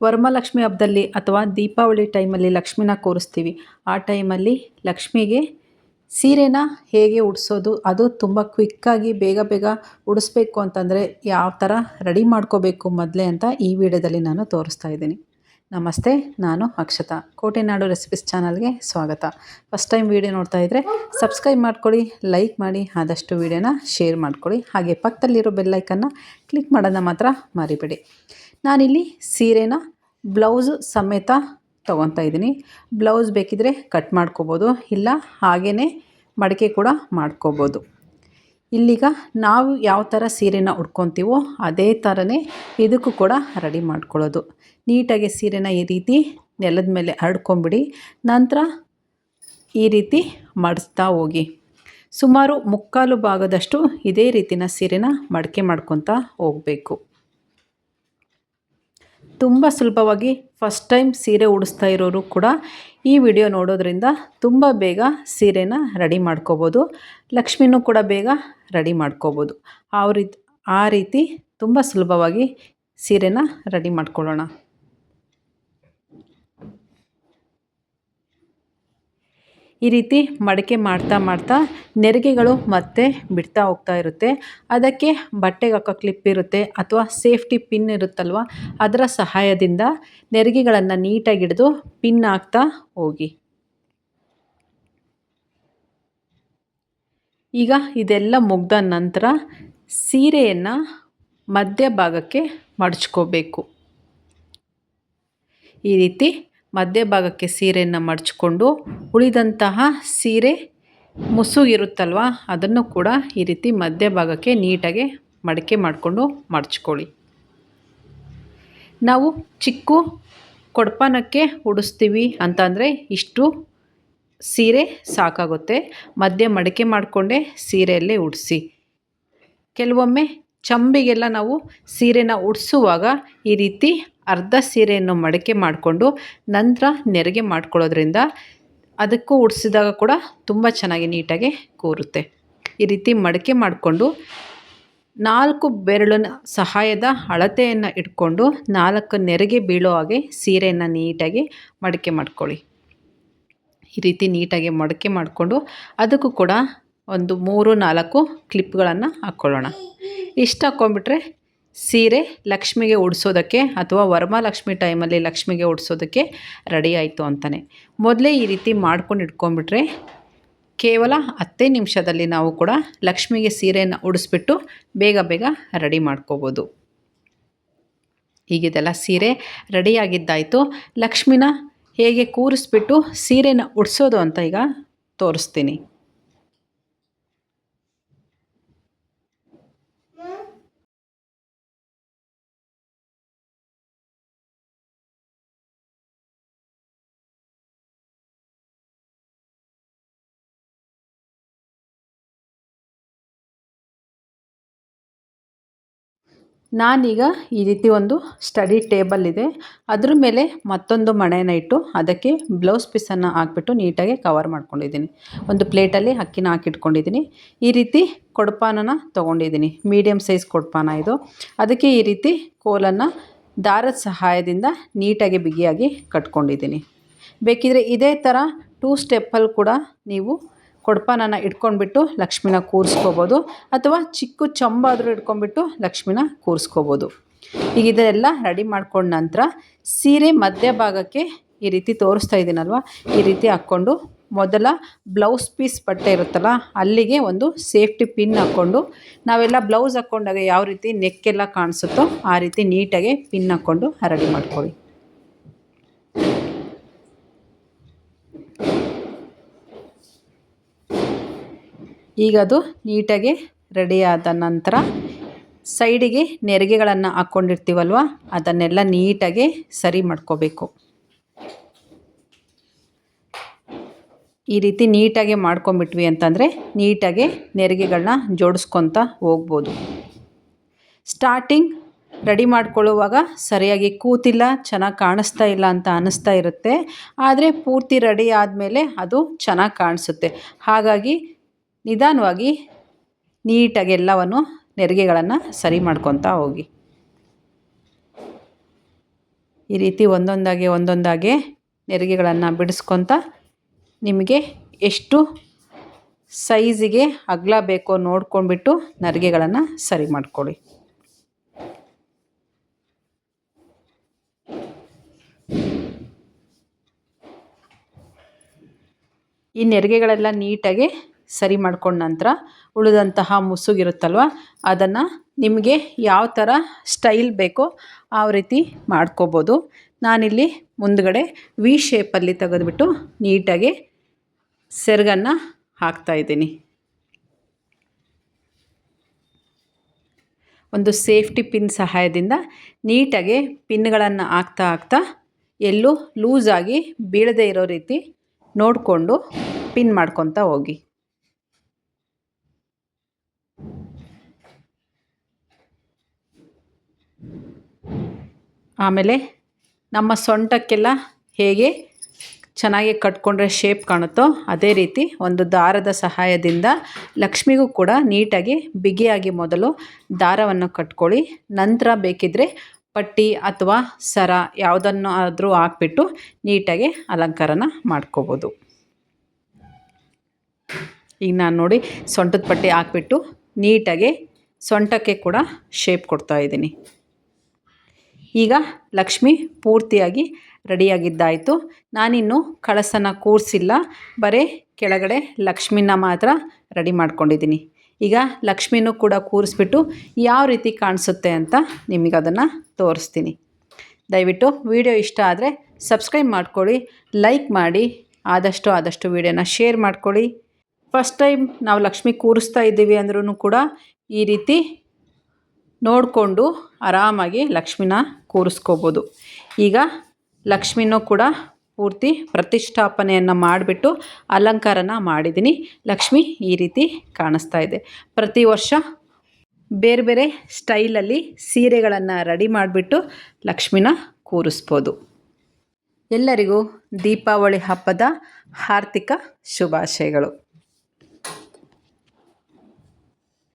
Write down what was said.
ವರಮಹಾಲಕ್ಷ್ಮಿ ಹಬ್ಬದಲ್ಲಿ ಅಥವಾ ದೀಪಾವಳಿ ಟೈಮಲ್ಲಿ ಲಕ್ಷ್ಮಿನ ಕೂರಿಸ್ತೀವಿ. ಆ ಟೈಮಲ್ಲಿ ಲಕ್ಷ್ಮಿಗೆ ಸೀರೆನ ಹೇಗೆ ಉಡಿಸೋದು, ಅದು ತುಂಬ ಕ್ವಿಕ್ಕಾಗಿ ಬೇಗ ಬೇಗ ಉಡಿಸ್ಬೇಕು ಅಂತಂದರೆ ಯಾವ ಥರ ರೆಡಿ ಮಾಡ್ಕೋಬೇಕು ಮೊದಲೇ ಅಂತ ಈ ವಿಡಿಯೋದಲ್ಲಿ ನಾನು ತೋರಿಸ್ತಾ ಇದ್ದೀನಿ. ನಮಸ್ತೆ, ನಾನು ಅಕ್ಷತಾ. ಕೋಟೆನಾಡು ರೆಸಿಪೀಸ್ ಚಾನಲ್ಗೆ ಸ್ವಾಗತ. ಫಸ್ಟ್ ಟೈಮ್ ವಿಡಿಯೋ ನೋಡ್ತಾ ಇದ್ದರೆ ಸಬ್ಸ್ಕ್ರೈಬ್ ಮಾಡ್ಕೊಳ್ಳಿ, ಲೈಕ್ ಮಾಡಿ, ಆದಷ್ಟು ವಿಡಿಯೋನ ಶೇರ್ ಮಾಡ್ಕೊಳ್ಳಿ. ಹಾಗೆ ಪಕ್ಕದಲ್ಲಿರೋ ಬೆಲ್ಲೈಕನ್ನು ಕ್ಲಿಕ್ ಮಾಡೋದನ್ನ ಮಾತ್ರ ಮರಿಬೇಡಿ. ನಾನಿಲ್ಲಿ ಸೀರೆನ ಬ್ಲೌಸ್ ಸಮೇತ ತೊಗೊತಾ ಇದ್ದೀನಿ. ಬ್ಲೌಸ್ ಬೇಕಿದ್ರೆ ಕಟ್ ಮಾಡ್ಕೋಬೋದು, ಇಲ್ಲ ಹಾಗೇ ಮಡಿಕೆ ಕೂಡ ಮಾಡ್ಕೋಬೋದು. ಇಲ್ಲಿಗ ನಾವು ಯಾವ ಥರ ಸೀರೆನ ಉಟ್ಕೊತೀವೋ ಅದೇ ಥರನೇ ಇದಕ್ಕೂ ಕೂಡ ರೆಡಿ ಮಾಡ್ಕೊಳ್ಳೋದು. ನೀಟಾಗಿ ಸೀರೆನ ಈ ರೀತಿ ನೆಲದ ಮೇಲೆ ಹರಡ್ಕೊಂಬಿಡಿ. ನಂತರ ಈ ರೀತಿ ಮಡಿಸ್ತಾ ಹೋಗಿ. ಸುಮಾರು ಮುಕ್ಕಾಲು ಭಾಗದಷ್ಟು ಇದೇ ರೀತಿನ ಸೀರೆನ ಮಡಕೆ ಮಾಡ್ಕೊತಾ ಹೋಗಬೇಕು. ತುಂಬ ಸುಲಭವಾಗಿ ಫಸ್ಟ್ ಟೈಮ್ ಸೀರೆ ಉಡಿಸ್ತಾ ಇರೋರು ಕೂಡ ಈ ವಿಡಿಯೋ ನೋಡೋದ್ರಿಂದ ತುಂಬ ಬೇಗ ಸೀರೆನ ರೆಡಿ ಮಾಡ್ಕೋಬೋದು. ಲಕ್ಷ್ಮಿನೂ ಕೂಡ ಬೇಗ ರೆಡಿ ಮಾಡ್ಕೋಬೋದು. ಆ ರೀತಿ ಆ ರೀತಿ ತುಂಬ ಸುಲಭವಾಗಿ ಸೀರೆನ ರೆಡಿ ಮಾಡ್ಕೊಳ್ಳೋಣ. ಈ ರೀತಿ ಮಡಕೆ ಮಾಡ್ತಾ ಮಾಡ್ತಾ ನೆರಿಗೆಗಳು ಮತ್ತೆ ಬಿಡ್ತಾ ಹೋಗ್ತಾ ಇರುತ್ತೆ. ಅದಕ್ಕೆ ಬಟ್ಟೆಗೆ ಹಾಕೋ ಕ್ಲಿಪ್ ಇರುತ್ತೆ ಅಥವಾ ಸೇಫ್ಟಿ ಪಿನ್ ಇರುತ್ತಲ್ವ? ಅದರ ಸಹಾಯದಿಂದ ನೆರಿಗೆಗಳನ್ನು ನೀಟಾಗಿ ಹಿಡಿದು ಪಿನ್ ಹಾಕ್ತಾ ಹೋಗಿ. ಈಗ ಇದೆಲ್ಲ ಮುಗ್ದ ನಂತರ ಸೀರೆಯನ್ನು ಮಧ್ಯಭಾಗಕ್ಕೆ ಮಡಚ್ಕೋಬೇಕು. ಈ ರೀತಿ ಮಧ್ಯಭಾಗಕ್ಕೆ ಸೀರೆಯನ್ನು ಮಡಚಿಕೊಂಡು ಉಳಿದಂತಹ ಸೀರೆ ಮುಸುಗಿರುತ್ತಲ್ವ? ಅದನ್ನು ಕೂಡ ಈ ರೀತಿ ಮಧ್ಯಭಾಗಕ್ಕೆ ನೀಟಾಗಿ ಮಡಕೆ ಮಾಡಿಕೊಂಡು ಮಡಚ್ಕೊಳ್ಳಿ. ನಾವು ಚಿಕ್ಕು ಕೊಡ್ಪಾನಕ್ಕೆ ಉಡಿಸ್ತೀವಿ ಅಂತಂದರೆ ಇಷ್ಟು ಸೀರೆ ಸಾಕಾಗುತ್ತೆ. ಮಧ್ಯೆ ಮಡಕೆ ಮಾಡಿಕೊಂಡೇ ಸೀರೆಯಲ್ಲೇ ಉಡಿಸಿ. ಕೆಲವೊಮ್ಮೆ ಚಂಬಿಗೆಲ್ಲ ನಾವು ಸೀರೆನ ಉಡಿಸುವಾಗ ಈ ರೀತಿ ಅರ್ಧ ಸೀರೆಯನ್ನು ಮಡಿಕೆ ಮಾಡಿಕೊಂಡು ನಂತರ ನೆರಿಗೆ ಮಾಡ್ಕೊಳ್ಳೋದ್ರಿಂದ ಅದಕ್ಕೂ ಉಡಿಸಿದಾಗ ಕೂಡ ತುಂಬ ಚೆನ್ನಾಗಿ ನೀಟಾಗಿ ಕೂರುತ್ತೆ. ಈ ರೀತಿ ಮಡಕೆ ಮಾಡಿಕೊಂಡು ನಾಲ್ಕು ಬೆರಳಿನ ಸಹಾಯದ ಅಳತೆಯನ್ನು ಇಟ್ಕೊಂಡು ನಾಲ್ಕು ನೆರಿಗೆ ಬೀಳೋ ಹಾಗೆ ಸೀರೆಯನ್ನು ನೀಟಾಗಿ ಮಡಿಕೆ ಮಾಡ್ಕೊಳ್ಳಿ. ಈ ರೀತಿ ನೀಟಾಗಿ ಮಡಕೆ ಮಾಡಿಕೊಂಡು ಅದಕ್ಕೂ ಕೂಡ ಒಂದು ಮೂರು ನಾಲ್ಕು ಕ್ಲಿಪ್ಗಳನ್ನು ಹಾಕ್ಕೊಳ್ಳೋಣ. ಇಷ್ಟು ಹಾಕ್ಕೊಂಬಿಟ್ರೆ ಸೀರೆ ಲಕ್ಷ್ಮಿಗೆ ಉಡಿಸೋದಕ್ಕೆ ಅಥವಾ ವರಮಹಾಲಕ್ಷ್ಮಿ ಟೈಮಲ್ಲಿ ಲಕ್ಷ್ಮಿಗೆ ಉಡಿಸೋದಕ್ಕೆ ರೆಡಿ ಆಯಿತು ಅಂತಲೇ ಮೊದಲೇ ಈ ರೀತಿ ಮಾಡ್ಕೊಂಡು ಇಟ್ಕೊಂಡ್ಬಿಟ್ರೆ ಕೇವಲ ಹತ್ತೇ ನಿಮಿಷದಲ್ಲಿ ನಾವು ಕೂಡ ಲಕ್ಷ್ಮಿಗೆ ಸೀರೆಯನ್ನು ಉಡಿಸ್ಬಿಟ್ಟು ಬೇಗ ಬೇಗ ರೆಡಿ ಮಾಡ್ಕೋಬೋದು. ಹೀಗಿದೆಲ್ಲ ಸೀರೆ ರೆಡಿಯಾಗಿದ್ದಾಯಿತು ಲಕ್ಷ್ಮಿನ ಹೇಗೆ ಕೂರಿಸ್ಬಿಟ್ಟು ಸೀರೆನ ಉಡಿಸೋದು ಅಂತ ಈಗ ತೋರಿಸ್ತೀನಿ. ನಾನೀಗ ಈ ರೀತಿ ಒಂದು ಸ್ಟಡಿ ಟೇಬಲ್ ಇದೆ. ಅದ್ರ ಮೇಲೆ ಮತ್ತೊಂದು ಮಣೆನ ಇಟ್ಟು ಅದಕ್ಕೆ ಬ್ಲೌಸ್ ಪೀಸನ್ನು ಹಾಕ್ಬಿಟ್ಟು ನೀಟಾಗಿ ಕವರ್ ಮಾಡ್ಕೊಂಡಿದ್ದೀನಿ. ಒಂದು ಪ್ಲೇಟಲ್ಲಿ ಅಕ್ಕಿನ ಹಾಕಿಟ್ಕೊಂಡಿದ್ದೀನಿ. ಈ ರೀತಿ ಕೊಡಪಾನನ ತೊಗೊಂಡಿದ್ದೀನಿ. ಮೀಡಿಯಮ್ ಸೈಜ್ ಕೊಡಪಾನ ಇದು. ಅದಕ್ಕೆ ಈ ರೀತಿ ಕೋಲನ್ನು ದಾರದ ಸಹಾಯದಿಂದ ನೀಟಾಗಿ ಬಿಗಿಯಾಗಿ ಕಟ್ಕೊಂಡಿದ್ದೀನಿ. ಬೇಕಿದ್ರೆ ಇದೇ ಥರ ಟೂ ಸ್ಟೆಪ್ಪಲ್ಲಿ ಕೂಡ ನೀವು ಕೊಡಪಾನನ ಇಟ್ಕೊಂಡ್ಬಿಟ್ಟು ಲಕ್ಷ್ಮಿನ ಕೂರಿಸ್ಕೋಬೋದು. ಅಥವಾ ಚಿಕ್ಕ ಚಂಬಾದರೂ ಇಟ್ಕೊಂಡ್ಬಿಟ್ಟು ಲಕ್ಷ್ಮಿನ ಕೂರಿಸ್ಕೋಬೋದು. ಈಗ ಇದೆಲ್ಲ ರೆಡಿ ಮಾಡ್ಕೊಂಡ ನಂತರ ಸೀರೆ ಮಧ್ಯಭಾಗಕ್ಕೆ ಈ ರೀತಿ ತೋರಿಸ್ತಾ ಇದ್ದೀನಲ್ವ ಈ ರೀತಿ ಹಾಕ್ಕೊಂಡು ಮೊದಲ ಬ್ಲೌಸ್ ಪೀಸ್ ಬಟ್ಟೆ ಇರುತ್ತಲ್ಲ, ಅಲ್ಲಿಗೆ ಒಂದು ಸೇಫ್ಟಿ ಪಿನ್ ಹಾಕ್ಕೊಂಡು, ನಾವೆಲ್ಲ ಬ್ಲೌಸ್ ಹಾಕ್ಕೊಂಡಾಗ ಯಾವ ರೀತಿ ನೆಕ್ಕೆಲ್ಲ ಕಾಣಿಸುತ್ತೋ ಆ ರೀತಿ ನೀಟಾಗಿ ಪಿನ್ ಹಾಕ್ಕೊಂಡು ರೆಡಿ ಮಾಡ್ಕೊಳ್ಳಿ. ಈಗ ಅದು ನೀಟಾಗಿ ರೆಡಿಯಾದ ನಂತರ ಸೈಡಿಗೆ ನೆರಿಗೆಗಳನ್ನು ಹಾಕ್ಕೊಂಡಿರ್ತೀವಲ್ವ? ಅದನ್ನೆಲ್ಲ ನೀಟಾಗಿ ಸರಿ ಮಾಡ್ಕೋಬೇಕು. ಈ ರೀತಿ ನೀಟಾಗಿ ಮಾಡ್ಕೊಂಬಿಟ್ವಿ ಅಂತಂದರೆ ನೀಟಾಗಿ ನೆರಿಗೆಗಳನ್ನ ಜೋಡಿಸ್ಕೊತ ಹೋಗ್ಬೋದು. ಸ್ಟಾರ್ಟಿಂಗ್ ರೆಡಿ ಮಾಡ್ಕೊಳ್ಳುವಾಗ ಸರಿಯಾಗಿ ಕೂತಿಲ್ಲ, ಚೆನ್ನಾಗಿ ಕಾಣಿಸ್ತಾ ಇಲ್ಲ ಅಂತ ಅನ್ನಿಸ್ತಾ ಇರುತ್ತೆ. ಆದರೆ ಪೂರ್ತಿ ರೆಡಿ ಆದಮೇಲೆ ಅದು ಚೆನ್ನಾಗಿ ಕಾಣಿಸುತ್ತೆ. ಹಾಗಾಗಿ ನಿಧಾನವಾಗಿ ನೀಟಾಗಿ ಎಲ್ಲವನ್ನು ನೆರಿಗೆಗಳನ್ನು ಸರಿ ಮಾಡ್ಕೊತಾ ಹೋಗಿ. ಈ ರೀತಿ ಒಂದೊಂದಾಗೆ ಒಂದೊಂದಾಗೆ ನೆರಿಗೆಗಳನ್ನು ಬಿಡಿಸ್ಕೊತ ನಿಮಗೆ ಎಷ್ಟು ಸೈಜಿಗೆ ಅಗಲ ಬೇಕೋ ನೋಡ್ಕೊಂಡ್ಬಿಟ್ಟು ನರಿಗೆಗಳನ್ನು ಸರಿ ಮಾಡ್ಕೊಳ್ಳಿ. ಈ ನೆರಿಗೆಗಳೆಲ್ಲ ನೀಟಾಗಿ ಸರಿ ಮಾಡ್ಕೊಂಡ ನಂತರ ಉಳಿದಂತಹ ಮುಸುಗಿರುತ್ತಲ್ವ? ಅದನ್ನು ನಿಮಗೆ ಯಾವ ಥರ ಸ್ಟೈಲ್ ಬೇಕೋ ಆ ರೀತಿ ಮಾಡ್ಕೋಬೋದು. ನಾನಿಲ್ಲಿ ಮುಂದ್ಗಡೆ ವಿ ಶೇಪಲ್ಲಿ ತೆಗೆದುಬಿಟ್ಟು ನೀಟಾಗಿ ಸೆರಗನ್ನು ಹಾಕ್ತಾಯಿದ್ದೀನಿ ಒಂದು ಸೇಫ್ಟಿ ಪಿನ್ ಸಹಾಯದಿಂದ ನೀಟಾಗಿ ಪಿನ್ಗಳನ್ನು ಹಾಕ್ತಾ ಹಾಕ್ತಾ ಎಲ್ಲೂ ಲೂಸಾಗಿ ಬೀಳದೇ ಇರೋ ರೀತಿ ನೋಡಿಕೊಂಡು ಪಿನ್ ಮಾಡ್ಕೊತಾ ಹೋಗಿ. ಆಮೇಲೆ ನಮ್ಮ ಸೊಂಟಕ್ಕೆಲ್ಲ ಹೇಗೆ ಚೆನ್ನಾಗಿ ಕಟ್ಕೊಂಡ್ರೆ ಶೇಪ್ ಕಾಣುತ್ತೋ ಅದೇ ರೀತಿ ಒಂದು ದಾರದ ಸಹಾಯದಿಂದ ಲಕ್ಷ್ಮಿಗೂ ಕೂಡ ನೀಟಾಗಿ ಬಿಗಿಯಾಗಿ ಮೊದಲು ದಾರವನ್ನು ಕಟ್ಕೊಳ್ಳಿ. ನಂತರ ಬೇಕಿದ್ದರೆ ಪಟ್ಟಿ ಅಥವಾ ಸರ ಯಾವುದನ್ನು ಆದರೂ ಹಾಕ್ಬಿಟ್ಟು ನೀಟಾಗಿ ಅಲಂಕಾರನ ಮಾಡ್ಕೋಬೋದು. ಈಗ ನಾನು ನೋಡಿ ಸೊಂಟದ ಪಟ್ಟಿ ಹಾಕ್ಬಿಟ್ಟು ನೀಟಾಗಿ ಸೊಂಟಕ್ಕೆ ಕೂಡ ಶೇಪ್ ಕೊಡ್ತಾ ಇದ್ದೀನಿ. ಈಗ ಲಕ್ಷ್ಮಿ ಪೂರ್ತಿಯಾಗಿ ರೆಡಿಯಾಗಿದ್ದಾಯಿತು. ನಾನಿನ್ನು ಕಳಸನ ಕೂರಿಸಿಲ್ಲ ಬರೀ ಕೆಳಗಡೆ ಲಕ್ಷ್ಮಿನ ಮಾತ್ರ ರೆಡಿ ಮಾಡ್ಕೊಂಡಿದ್ದೀನಿ. ಈಗ ಲಕ್ಷ್ಮಿನೂ ಕೂಡ ಕೂರಿಸ್ಬಿಟ್ಟು ಯಾವ ರೀತಿ ಕಾಣಿಸುತ್ತೆ ಅಂತ ನಿಮಗೆ ಅದನ್ನು ತೋರಿಸ್ತೀನಿ. ದಯವಿಟ್ಟು ವಿಡಿಯೋ ಇಷ್ಟ ಆದರೆ ಸಬ್ಸ್ಕ್ರೈಬ್ ಮಾಡ್ಕೊಳ್ಳಿ, ಲೈಕ್ ಮಾಡಿ, ಆದಷ್ಟು ಆದಷ್ಟು ವಿಡಿಯೋನ ಶೇರ್ ಮಾಡ್ಕೊಳ್ಳಿ. ಫಸ್ಟ್ ಟೈಮ್ ನಾವು ಲಕ್ಷ್ಮಿ ಕೂರಿಸ್ತಾ ಇದ್ದೀವಿ ಅಂದ್ರೂ ಕೂಡ ಈ ರೀತಿ ನೋಡಿಕೊಂಡು ಆರಾಮಾಗಿ ಲಕ್ಷ್ಮಿನ ಕೂರಿಸ್ಕೋಬೋದು. ಈಗ ಲಕ್ಷ್ಮಿನೂ ಕೂಡ ಪೂರ್ತಿ ಪ್ರತಿಷ್ಠಾಪನೆಯನ್ನು ಮಾಡಿಬಿಟ್ಟು ಅಲಂಕಾರನ ಮಾಡಿದ್ದೀನಿ ಲಕ್ಷ್ಮಿ ಈ ರೀತಿ ಕಾಣಿಸ್ತಾ ಇದೆ. ಪ್ರತಿ ವರ್ಷ ಬೇರೆ ಬೇರೆ ಸ್ಟೈಲಲ್ಲಿ ಸೀರೆಗಳನ್ನು ರೆಡಿ ಮಾಡಿಬಿಟ್ಟು ಲಕ್ಷ್ಮಿನ ಕೂರಿಸ್ಬೋದು. ಎಲ್ಲರಿಗೂ ದೀಪಾವಳಿ ಹಬ್ಬದ ಆರ್ಥಿಕ ಶುಭಾಶಯಗಳು.